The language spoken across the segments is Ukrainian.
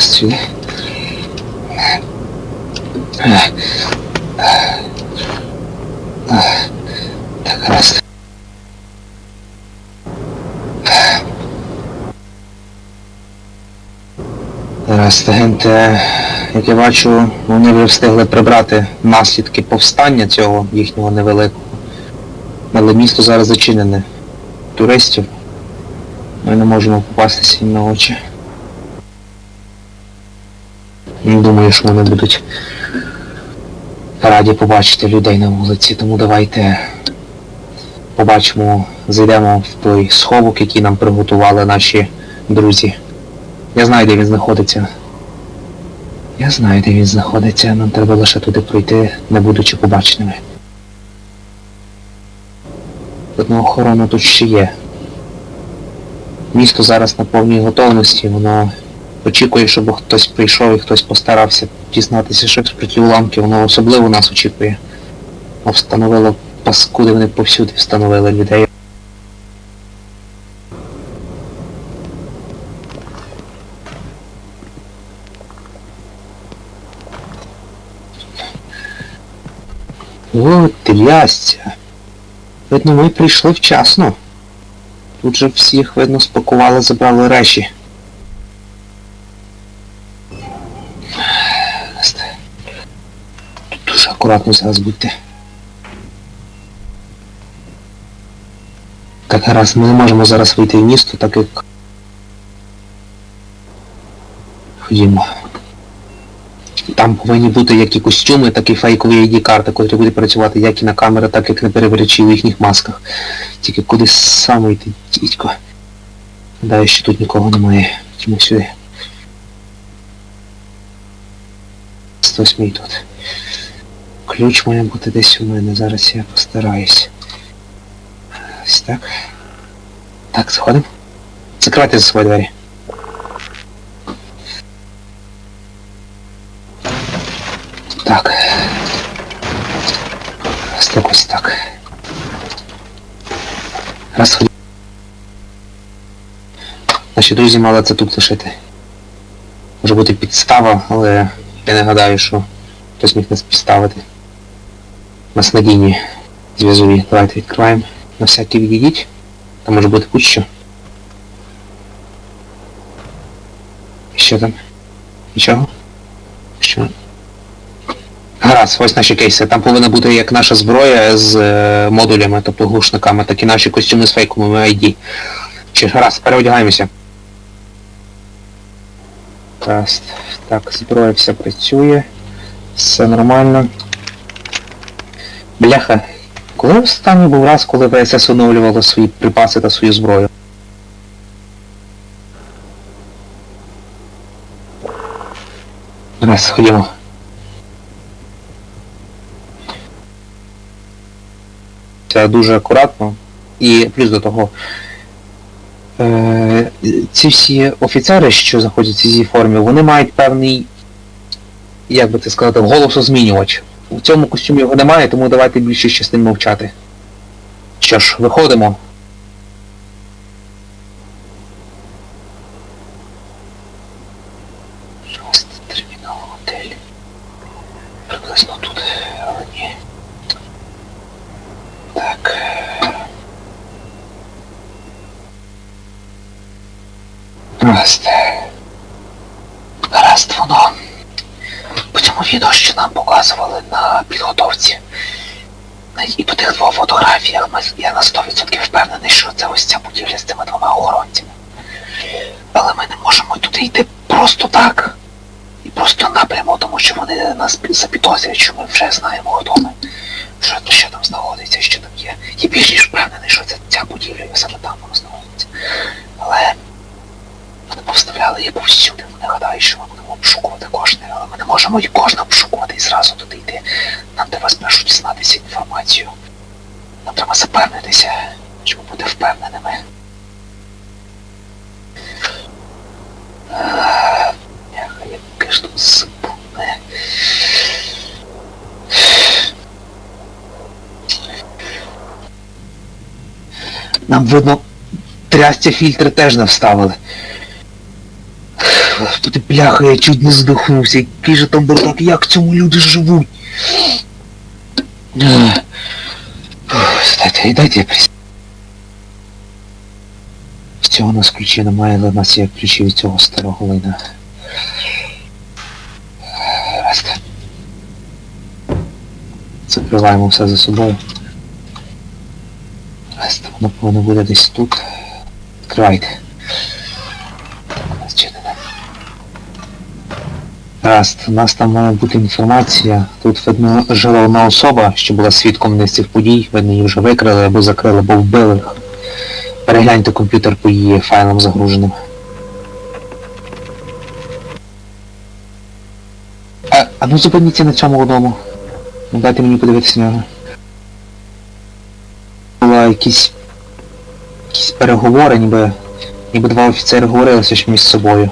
сюди. Так, раз. Раз, агенте, як я бачу, вони вже встигли прибрати наслідки повстання цього їхнього невеликого. Але місто зараз зачинене. Туристів. Ми не можемо попастися їм на очі. Не думаю, що вони будуть раді побачити людей на вулиці, тому давайте побачимо, зайдемо в той сховок, який нам приготували наші друзі. Я знаю, де він знаходиться. Я знаю, де він знаходиться, нам треба лише туди пройти, не будучи побаченими. Одна охорона тут ще є. Місто зараз на повній готовності, воно очікує, щоб хтось прийшов і хтось постарався дізнатися щось про ті уламки, воно особливо нас очікує. Встановило паскуди, вони повсюди встановили людей. О, трясця. Видно, ми прийшли вчасно. Тут же всіх, видно, спакували, забрали речі. Дуже акуратно зараз будьте. Так, гаразд, ми не можемо зараз вийти в місто, так як... Ходімо. Там повинні бути як і костюми, так і фейкові ID-карти, котрі буде працювати як і на камери, так як на перебирачі у їхніх масках. Тільки куди саме йти, дідько. Гадаю, що тут нікого немає. Тімо сюди. 108 тут. Ключ має бути десь у мене, зараз я постараюсь. Ось так. Так, заходимо. Закривайте за свої двері. Так. Ось так ось так. Раз ходимо. Наші друзі мали це тут лишити. Може бути підстава, але я не гадаю, що хтось міг нас підставити. У нас зв'язові. Давайте відкриваємо. На всякий відійдіть. Там може бути будь-що. Що там? Нічого? Що? Гаразд, ось наші кейси. Там повинна бути як наша зброя з е, модулями, тобто глушниками, так і наші костюми з фейковими ID. Чи гаразд, переодягаємося. Так, зброя все працює. Все нормально. Бляха. Коли останній був раз, коли ВСС оновлювало свої припаси та свою зброю? Раз, ходімо. Це дуже акуратно. І плюс до того, е, ці всі офіцери, що знаходяться в цій формі, вони мають певний, як би це сказати, голосозмінювач. У цьому костюмі його немає, тому давайте більше ще з ним мовчати. Що ж, виходимо. Шостий термінал готель. Приблизно тут, але ні. Так. Гаразд. Гаразд воно. По цьому відео, що нам показували на підготовці. І по тих двох фотографіях я на 100% впевнений, що це ось ця будівля з цими двома охоронцями. Але ми не можемо туди йти просто так. І просто напряму, тому що вони нас запідозрюють, що ми вже знаємо, хто ми. Що, що там знаходиться, що там є. Я більш ніж впевнений, що це ця будівля саме там воно знаходиться. Але вони повставляли її повсюди. Вони гадають, що ми будемо обшукувати кожне, але ми не можемо і кожне обшукувати і зразу туди йти. Нам треба спершу дізнатися інформацію. Нам треба запевнитися, щоб бути впевненими. Яке ж тут сипуне. Нам видно, трясця фільтри теж не вставили. Бляха, я чуть не здохнувся. Який же там бардак, як цьому люди живуть? Ех. Дайте, я присяду. З цього у нас ключі немає, але в нас є ключі від цього старого. Раз. Закриваємо все за собою. Воно повинно буде десь тут. Відкривайте. Раз, у нас там має бути інформація. Тут видно жила одна особа, що була свідком не цих подій, видно її вже викрили або закрили, або вбили. Перегляньте комп'ютер по її файлам загруженим. А, а ну зупиніться на цьому одному. Ну дайте мені подивитися нього. Була якісь... якісь переговори, ніби... ніби два офіцери говорилися між собою.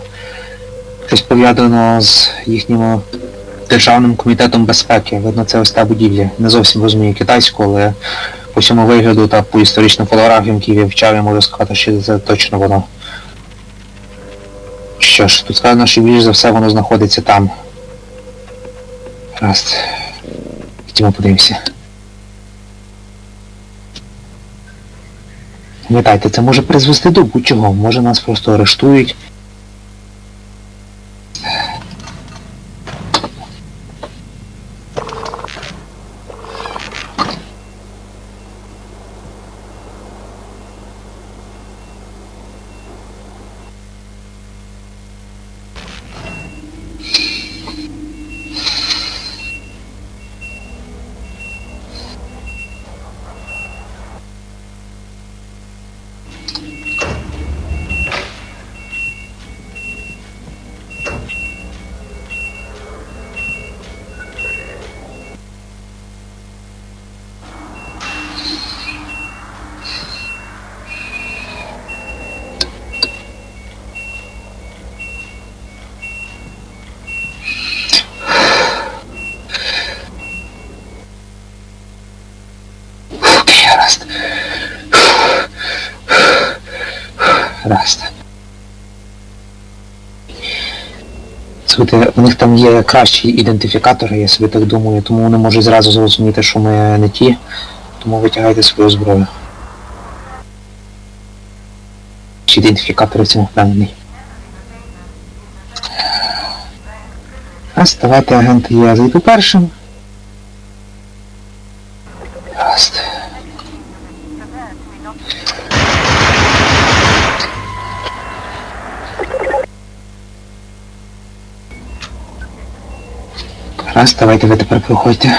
Щось пов'язано з їхнім Державним комітетом безпеки. Видно, це ось та будівля. Не зовсім розумію китайську, але по всьому вигляду та по історичним фотографіям, які я вивчав, я можу сказати, що це точно воно. Що ж, тут сказано, що більш за все воно знаходиться там. Раз. Ходімо подивимося. Пам'ятайте, це може призвести до будь-чого, може нас просто арештують. Слухайте, у них там є кращі ідентифікатори, я собі так думаю, тому вони можуть зразу зрозуміти, що ми не ті, тому витягайте свою зброю. Чи ідентифікатори в цьому впевнений. Давайте агенти я зайду першим. Гаразд. Раз, давайте ви тепер проходьте.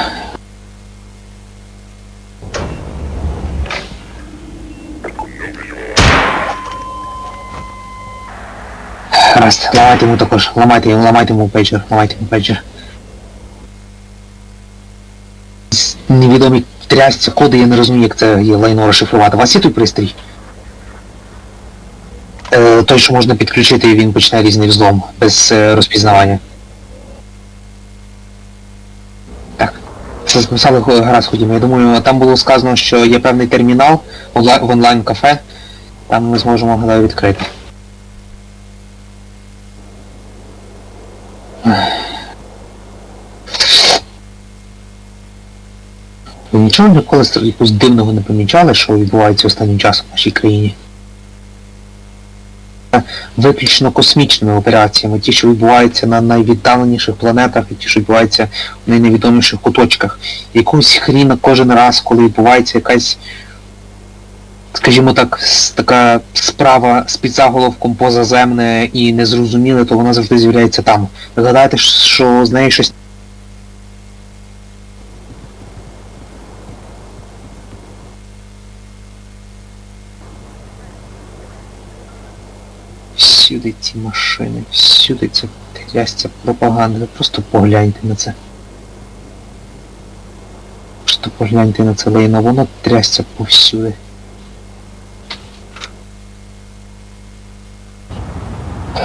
Раз, ламайте йому також, ламайте йому, ламайте йому пейджер, ламайте йому пейджер. Невідомі трясці коди, я не розумію, як це є лайно розшифрувати. У вас є той пристрій? Е, той, що можна підключити, і він почне різний взлом без е, розпізнавання. Так. Записали го- гаразд ходімо. Я думаю, там було сказано, що є певний термінал в онлайн-кафе. Там ми зможемо гадаю відкрити. Ви нічого ніколи якогось дивного не помічали, що відбувається останнім часом в нашій країні? Виключно космічними операціями, ті, що відбуваються на найвіддаленіших планетах, і ті, що відбуваються в найневідоміших куточках. Якусь хріна кожен раз, коли відбувається якась, скажімо так, така справа з підзаголовком позаземне і незрозуміле, то вона завжди з'являється там. Ви гадаєте, що з нею щось ці машини, всюди ця трясця пропаганда. Ви просто погляньте на це. Просто погляньте на це лайно, воно трясця повсюди.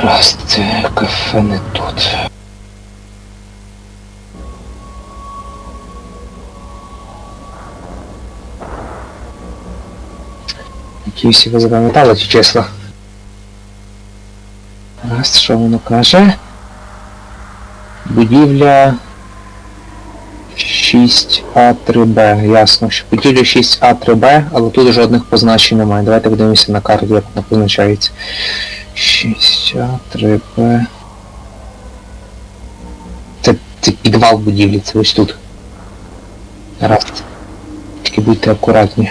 Раз, це кафе не тут. Які всі ви запам'ятали ці числа? Раз, що воно каже? Будівля 6А3Б. Ясно, що будівля 6А3Б, але тут жодних позначень немає. Давайте подивимося на карту, як вона позначається. 6А3Б. Це, це підвал будівлі, це ось тут. Раз. Тільки будьте акуратні.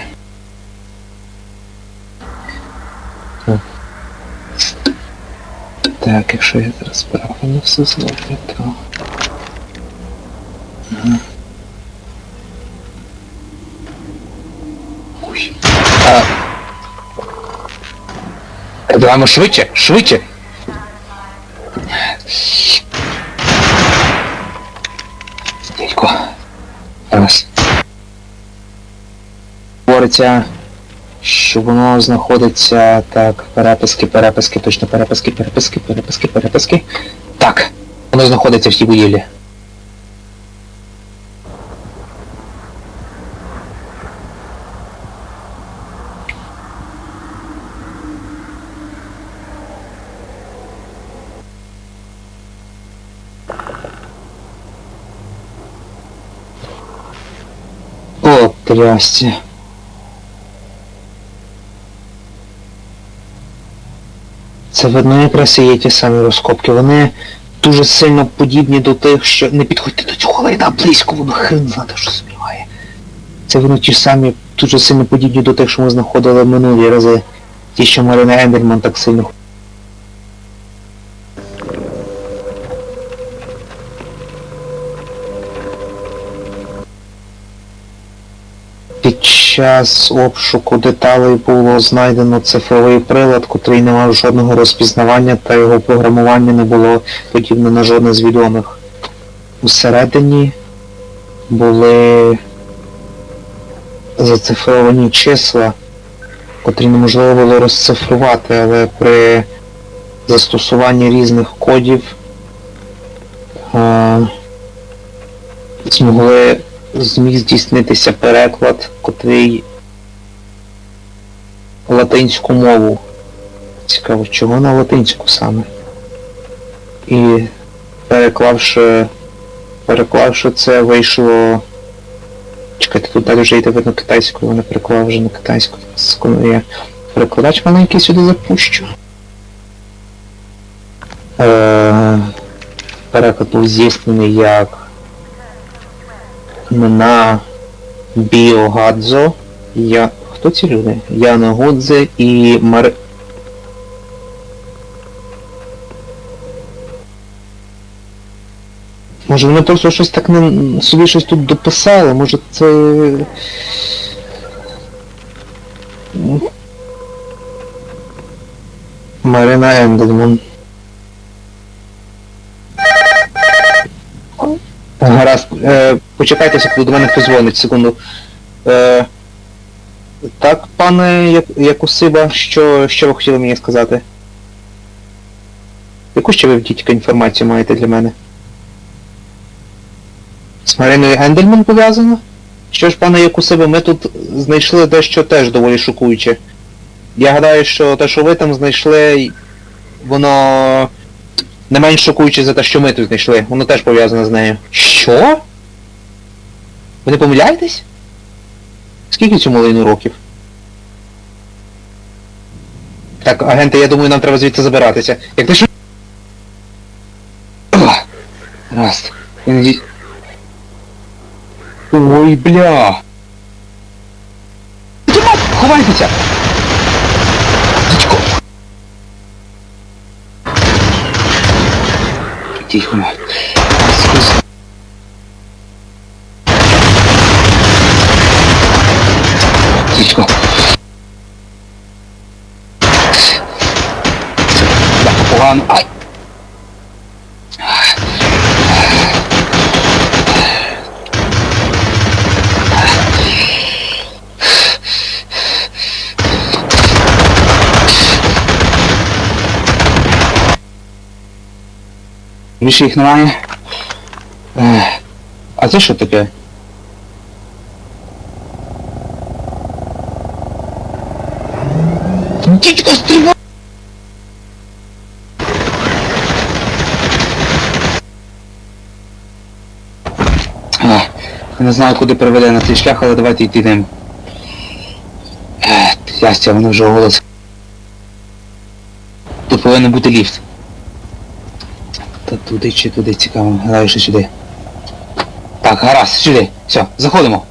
Так. Якщо я зараз правильно все зроблю, то... Ага. Ой. Давай швидше, швидше! Дядько. Раз. Говориться, що воно знаходиться так, переписки, переписки, точно переписки, переписки, переписки, переписки. Так, воно знаходиться в тій будівлі. О, трясся. Це видно якраз і є ті самі розкопки. Вони дуже сильно подібні до тих, що... Не підходьте до цього лайна близько, воно хрен знати, що співає. Це вони ті самі, дуже сильно подібні до тих, що ми знаходили минулі рази. Ті, що Марина Ендерман так сильно Під час обшуку деталей було знайдено цифровий прилад, котрий не мав жодного розпізнавання та його програмування не було подібне на жодне з відомих. Усередині були зацифровані числа, котрі неможливо було розцифрувати, але при застосуванні різних кодів е, змогли зміг здійснитися переклад, котрий латинську мову. Цікаво, чого на латинську саме? І переклавши переклавши це вийшло... Чекайте, тут далі вже йде видно китайською, вона переклала вже на китайську. Я перекладач маленький сюди запущу. Е, переклад був здійснений як на Біогадзо. Я... Хто ці люди? Яна Годзе і Мар... Може вони просто щось так не... собі щось тут дописали, може це... Марина Ендлман. Е, почекайте секунду, до мене хтось дзвонить, секунду. Е, так, пане Якусиба, що, що ви хотіли мені сказати? Яку ще ви тільки інформацію маєте для мене? З Мариною Гендельман пов'язано? Що ж, пане Якусиба, ми тут знайшли дещо теж доволі шокуюче. Я гадаю, що те, що ви там знайшли, воно не менш шокуюче за те, що ми тут знайшли. Воно теж пов'язане з нею. Що? Ви не помиляєтесь? Скільки цьому лайну років? Так, агенти, я думаю, нам треба звідси забиратися. Як ти що... Раз. Надіюсь... Ой, бля. Ховайтеся! Дідько. Тихо. Скус- Дідько. Погано. Ай! Більше їх немає. А це що таке? Не знаю, куди приведе на цей шлях, але давайте йти ним. Ястя, вони вже голос. Тут повинен бути ліфт. Та туди чи туди цікаво, гадаю, що сюди. Так, гаразд, сюди. Все, заходимо.